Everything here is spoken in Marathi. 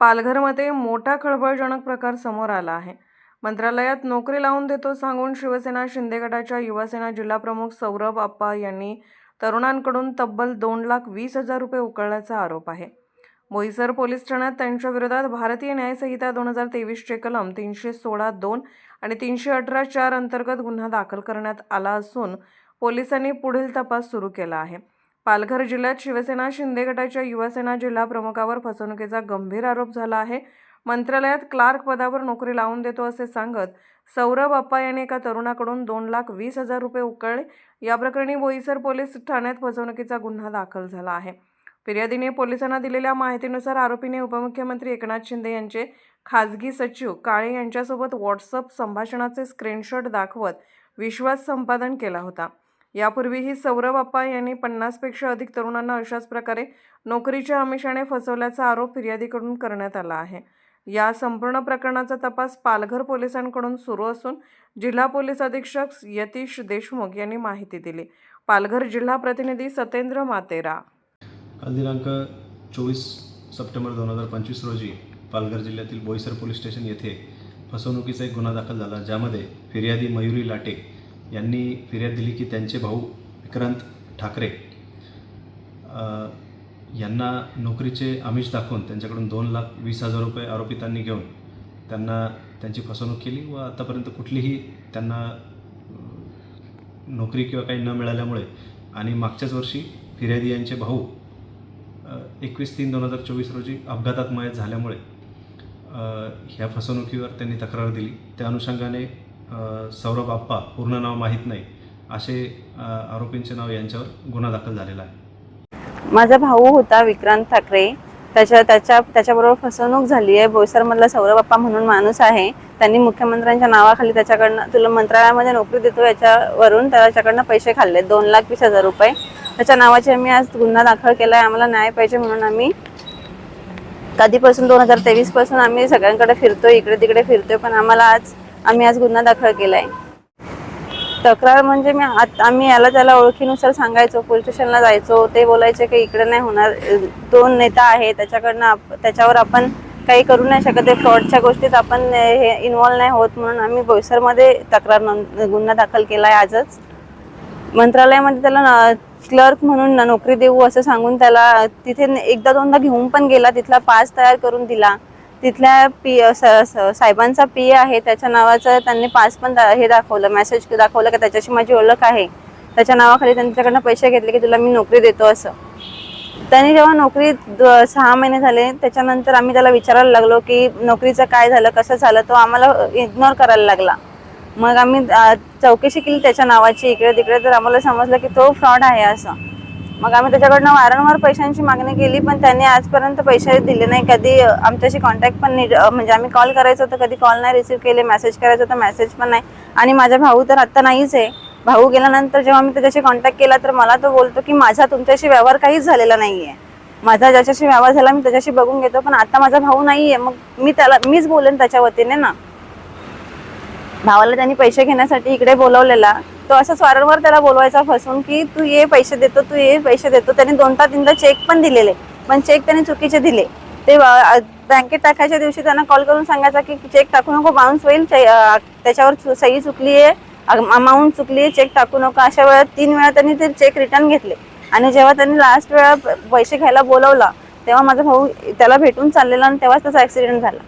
पालघरमध्ये मोठा खळबळजनक प्रकार समोर आला आहे. मंत्रालयात नोकरी लावून देतो सांगून शिवसेना शिंदे गटाच्या युवासेना जिल्हाप्रमुख सौरभ आप्पा यांनी तरुणांकडून तब्बल दोन लाख वीस हजार रुपये उकळल्याचा आरोप आहे. बोईसर पोलीस ठाण्यात त्यांच्या विरोधात भारतीय न्यायसंहिता दोन हजार तेवीसचे कलम तीनशे सोळा दोन आणि तीनशे अठरा चार अंतर्गत गुन्हा दाखल करण्यात आला असून पोलिसांनी पुढील तपास सुरू केला आहे. पालघर जिल्ह्यात शिवसेना शिंदे गटाच्या युवासेना जिल्हा प्रमुखावर फसवणुकीचा गंभीर आरोप झाला आहे. मंत्रालयात क्लार्क पदावर नोकरी लावून देतो असे सांगत सौरभ अप्पा यांनी एका तरुणाकडून दोन लाख वीस हजार रुपये उकळले. या प्रकरणी बोईसर पोलीस ठाण्यात फसवणुकीचा गुन्हा दाखल झाला आहे. फिर्यादीने पोलिसांना दिलेल्या माहितीनुसार आरोपीने उपमुख्यमंत्री एकनाथ शिंदे यांचे खाजगी सचिव काळे यांच्यासोबत व्हॉट्सअप संभाषणाचे स्क्रीनशॉट दाखवत विश्वास संपादन केला होता. यापूर्वीही सौरभ अप्पा यांनी पन्नासपेक्षा अधिक तरुणांना अशाच प्रकारे नोकरीच्या आमिषाने फसवल्याचा आरोप फिर्यादीकडून करण्यात आला आहे. या संपूर्ण प्रकरणाचा तपास पालघर पोलिसांकडून सुरू असून जिल्हा पोलीस अधीक्षक यतीश देशमुख यांनी माहिती दिली. पालघर जिल्हा प्रतिनिधी सतेंद्र मातेरा. काल दिनांक चोवीस सप्टेंबर दोन हजार पंचवीस रोजी पालघर जिल्ह्यातील बोईसर पोलीस स्टेशन येथे फसवणुकीचा एक गुन्हा दाखल झाला ज्यामध्ये फिर्यादी मयुरी लाटे यांनी फिर्याद दिली की त्यांचे भाऊ विक्रांत ठाकरे यांना नोकरीचे आमिष दाखवून त्यांच्याकडून दोन लाख वीस हजार रुपये आरोपितांनी घेऊन त्यांना त्यांची फसवणूक केली व आतापर्यंत कुठलीही त्यांना नोकरी किंवा काही न मिळाल्यामुळे आणि मागच्याच वर्षी फिर्यादी यांचे भाऊ एकवीस तीन दोन हजार चोवीस रोजी अपघातात मयत झाल्यामुळे ह्या फसवणुकीवर त्यांनी तक्रार दिली. त्या अनुषंगाने सौरभ आप्पा पूर्ण नाव माहीत नाही असे आरोपींचे नाव यांच्यावर गुन्हा दाखल झालेला आहे. माझा भाऊ होता विक्रांत ठाकरे. त्याच्या त्याच्या त्याच्याबरोबर फसवणूक झाली आहे. बोईसरमधला सौरभ बाप्पा म्हणून माणूस आहे. त्यांनी मुख्यमंत्र्यांच्या नावाखाली त्याच्याकडनं तुला मंत्रालयामध्ये नोकरी देतो याच्यावरून त्याच्याकडनं पैसे खाल्ले. दोन लाख वीस हजार रुपये. त्याच्या नावाचे आम्ही आज गुन्हा दाखल केला आहे आम्हाला न्याय पाहिजे म्हणून आम्ही कधीपासून दोन हजार तेवीसपासून आम्ही सगळ्यांकडे फिरतोय. इकडे तिकडे फिरतोय. पण आम्हाला आज आम्ही आज गुन्हा दाखल केला आहे तक्रार म्हणजे मी आम्ही याला त्याला ओळखीनुसार सांगायचो पोलीस स्टेशनला जायचो. ते बोलायचे की इकडे नाही होणार. दोन नेता आहे त्याच्याकडनं त्याच्यावर आपण काही करू नाही शकत. फ्रॉडच्या गोष्टीत आपण हे इन्व्हॉल्व नाही होत म्हणून आम्ही बोईसरमध्ये तक्रार नोंद गुन्हा दाखल केला आहे आजच. मंत्रालयामध्ये त्याला क्लर्क म्हणून नोकरी देऊ असं सांगून त्याला तिथे एकदा दोनदा घेऊन पण गेला. तिथला पास तयार करून दिला. तिथल्या पी स- साहेबांचा पी आहे त्याच्या नावाचं त्यांनी पास पण दा- हे दाखवलं मेसेज दाखवलं की त्याच्याशी माझी ओळख आहे. त्याच्या नावाखाली त्यांच्याकडनं पैसे घेतले की तुला मी नोकरी देतो असं. त्यांनी जेव्हा नोकरी द- सहा महिने झाले त्याच्यानंतर आम्ही त्याला विचारायला लागलो की नोकरीचं काय झालं कसं झालं तो आम्हाला इग्नोर करायला लागला. मग आम्ही चौकशी केली त्याच्या नावाची इकडे तिकडे तर आम्हाला समजलं की तो फ्रॉड आहे असं. मग आम्ही त्याच्याकडनं वारंवार पैशांची मागणी केली पण त्यांनी आजपर्यंत पैसे दिले नाही. कधी आमच्याशी कॉन्टॅक्ट पण नीट म्हणजे आम्ही कॉल करायचो तर कधी कॉल नाही रिसीव्ह केले मेसेज करायचो तर मेसेज पण नाही. आणि माझा भाऊ तर आत्ता नाहीच आहे. भाऊ गेल्यानंतर जेव्हा मी त्याच्याशी कॉन्टॅक्ट केला तर मला तो बोलतो की माझा तुमच्याशी व्यवहार काहीच झालेला नाही आहे माझा ज्याच्याशी व्यवहार झाला मी त्याच्याशी बघून घेतो पण आता माझा भाऊ नाही आहे मग मी त्याला मीच बोलेन त्याच्या वतीने ना. भावाला त्यांनी पैसे घेण्यासाठी इकडे बोलवलेला. तो असंच वारंवार त्याला बोलवायचा फसून की तू ये पैसे देतो तू ये पैसे देतो. त्यांनी दोनदा तीनदा चेक पण दिलेले. पण चेक त्याने चुकीचे दिले. ते बँकेत टाकायच्या दिवशी त्यांना कॉल करून सांगायचा की चेक टाकू नको बाउन्स होईल. त्याच्यावर सही चुकली आहे अमाऊंट चुकली आहे चेक टाकू नका. अशा वेळा तीन वेळा त्यांनी ते चेक रिटर्न घेतले. आणि जेव्हा त्यांनी लास्ट वेळा पैसे घ्यायला बोलवला तेव्हा माझा भाऊ त्याला भेटून चाललेला आणि तेव्हाच त्याचा ॲक्सिडेंट झाला.